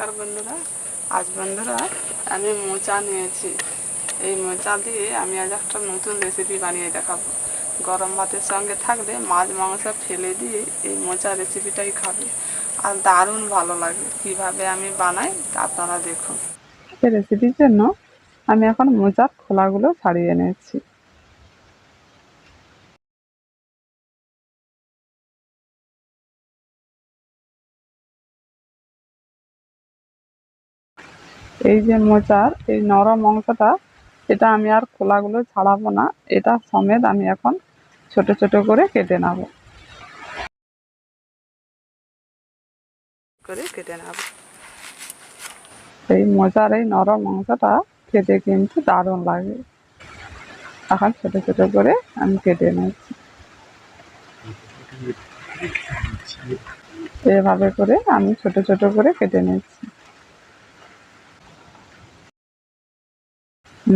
নমস্কার বন্ধুরা। আজ বন্ধুরা আমি মোচা নিয়েছি। এই মোচা দিয়ে আমি আজ একটা নতুন রেসিপি বানিয়ে দেখাবো। গরম ভাতের সঙ্গে থাকলে মাছ, মাংস ফেলে দিয়ে এই মোচা রেসিপিটাই খাবে। আর দারুণ ভালো লাগে। কীভাবে আমি বানাই আপনারা দেখুন। রেসিপির জন্য আমি এখন মোচার খোলাগুলো ছাড়িয়ে নিচ্ছি এই যে মোচার এই নরম অংশটা এটা আমি আর খোলাগুলো ছাড়াবো না। এটা সমেত আমি এখন ছোট ছোট করে কেটে নেব। করে কেটে নেব। এই মোচার এই নরম অংশটা খেতে কিন্তু দারুণ লাগে। এখন ছোট ছোট করে আমি কেটে নিচ্ছি। এভাবে করে আমি ছোট ছোট করে কেটে নিচ্ছি।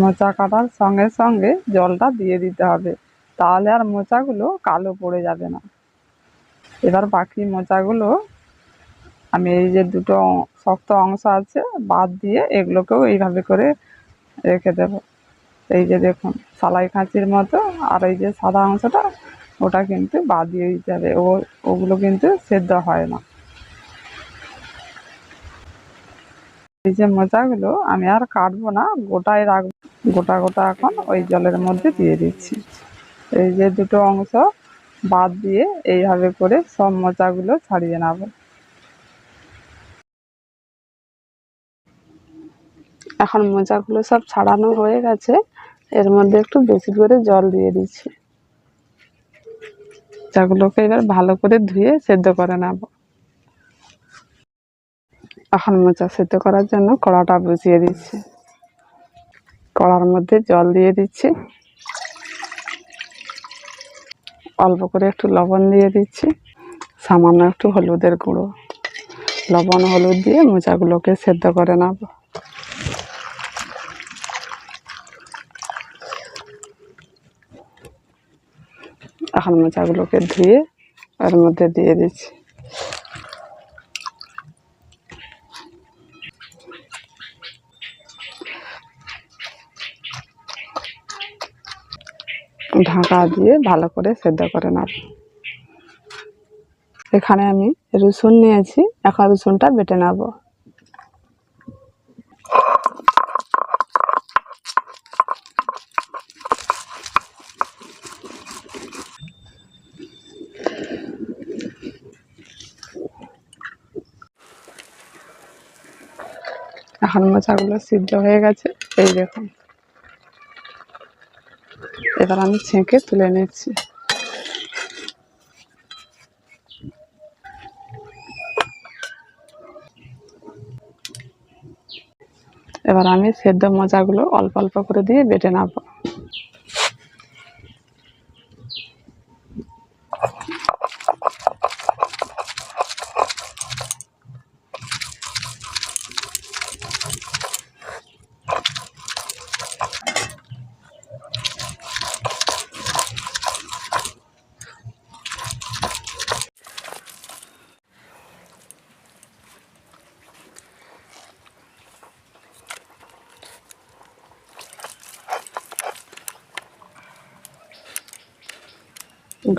মোচা কাটার সঙ্গে সঙ্গে জলটা দিয়ে দিতে হবে। তাহলে আর মোচাগুলো কালো পড়ে যাবে না। এবার বাকি মোচাগুলো আমি এই যে দুটো শক্ত অংশ আছে, বাদ দিয়ে এগুলোকেও এইভাবে করে রেখে দেব। এই যে দেখুন, সালাই খাঁচির মতো আর এই যে সাদা অংশটা, ওটা কিন্তু বাদ দিয়ে দিতে হবে। ও, ওগুলো কিন্তু সেদ্ধ হয় না। এই যে মোচাগুলো আমি আর কাটবো না, গোটায় রাখব গোটা গোটা এখন ওই জলের মধ্যে দিয়ে দিচ্ছি। এই যে দুটো অংশ বাদ দিয়ে এইভাবে করে সব মোচাগুলো ছাড়িয়ে নেব। এখন মোচাগুলো সব ছাড়ানো হয়ে গেছে। এর মধ্যে একটু বেশি করে জল দিয়ে দিচ্ছি। মোচাগুলোকে এবার ভালো করে ধুয়ে সেদ্ধ করে নেব। এখন মোচা সেদ্ধ করার জন্য কড়াটা বসিয়ে দিচ্ছি। কড়ার মধ্যে জল দিয়ে দিচ্ছি। অল্প করে একটু লবণ দিয়ে দিচ্ছি। সামান্য একটু হলুদের গুঁড়ো। লবণ, হলুদ দিয়ে মোচাগুলোকে সেদ্ধ করে নেব। এখন মোচাগুলোকে ধুয়ে এর মধ্যে দিয়ে দিচ্ছি। ঢাকা দিয়ে ভালো করে সেদ্ধ করে নেব। এখানে আমি রসুন নিয়েছি, এখন রসুনটা বেটে নেব। এখন মোচাগুলো সিদ্ধ হয়ে গেছে, এই দেখুন। এবার আমি ছেঁকে তুলে নিচ্ছি। এবার আমি সেদ্ধ মোচাগুলো অল্প অল্প করে দিয়ে বেটে নেব।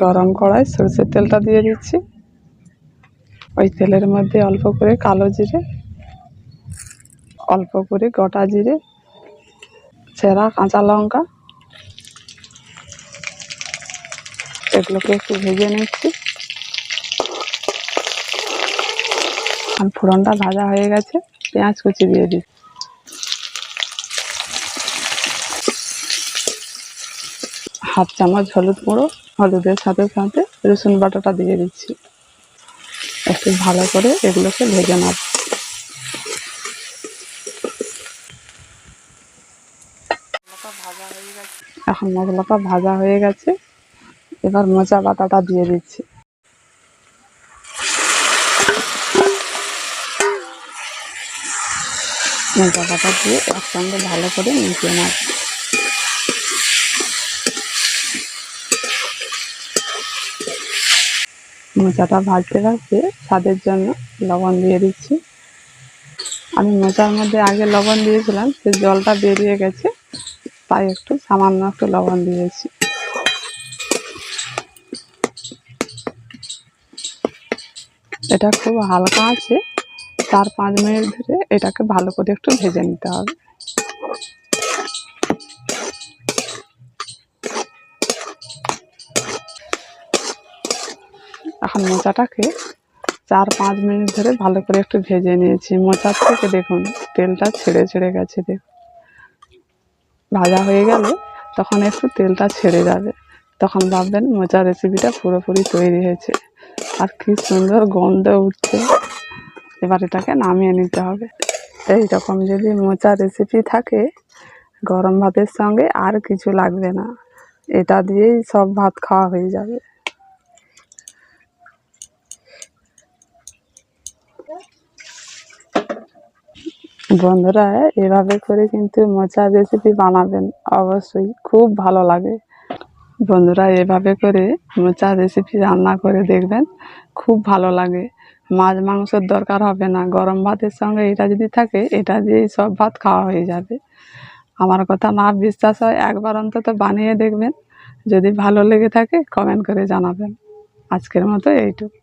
গরম কড়াই, সরষের তেলটা দিয়ে দিচ্ছি। ওই তেলের মধ্যে অল্প করে কালো জিরে, অল্প করে গোটা জিরে ছেঁড়া কাঁচা লঙ্কা, এগুলোকে একটু ভেজে নিচ্ছি। আর ফোড়নটা ভাজা হয়ে গেছে, পেঁয়াজ কুচি দিয়ে দিচ্ছি। হাফ চামচ হলুদ গুঁড়ো, হলুদের সাথে সাথে রসুন বাটাটা দিয়ে দিচ্ছি। একটু ভালো করে এগুলোকে ভেজে নেব। এখন মশলাটা ভাজা হয়ে গেছে। এবার মোচা বাটাটা দিয়ে দিচ্ছি। মোচা বাটা দিয়ে একসঙ্গে ভালো করে মিশিয়ে নেব। মোচাটা ভাজতে ভাজতে স্বাদের জন্য লবণ দিয়ে দিচ্ছি। আমি মোচার মধ্যে আগে লবণ দিয়েছিলাম সে জলটা বেরিয়ে গেছে, তাই একটু সামান্য একটু লবণ দিয়েছি এটা খুব হালকা আছে, চার পাঁচ মিনিট ধরে এটাকে ভালো করে একটু ভেজে নিতে হবে। এখন মোচাটাকে চার পাঁচ মিনিট ধরে ভালো করে একটু ভেজে নিয়েছি। মোচার থেকে দেখুন, তেলটা ছেড়ে ছেড়ে গেছে, দেখুন। ভাজা হয়ে গেলে তখন একটু তেলটা ছেড়ে যাবে। তখন ভাববেন মোচা রেসিপিটা পুরোপুরি তৈরি হয়েছে। আর কি সুন্দর গন্ধ উঠছে। এবার এটাকে নামিয়ে নিতে হবে। এই রকম যদি মোচা রেসিপি থাকে, গরম ভাতের সঙ্গে আর কিছু লাগবে না। এটা দিয়েই সব ভাত খাওয়া হয়ে যাবে। বন্ধুরা, এভাবে করে কিন্তু মোচার রেসিপি বানাবেন অবশ্যই। খুব ভালো লাগে। বন্ধুরা, এভাবে করে মোচার রেসিপি রান্না করে দেখবেন, খুব ভালো লাগে। মাছ মাংসের দরকার হবে না। গরম ভাতের সঙ্গে এটা যদি থাকে, এটা দিয়েই সব ভাত খাওয়া হয়ে যাবে। আমার কথা না বিশ্বাস হয়, একবার অন্তত বানিয়ে দেখবেন। যদি ভালো লেগে থাকে কমেন্ট করে জানাবেন। আজকের মতো এইটুকু।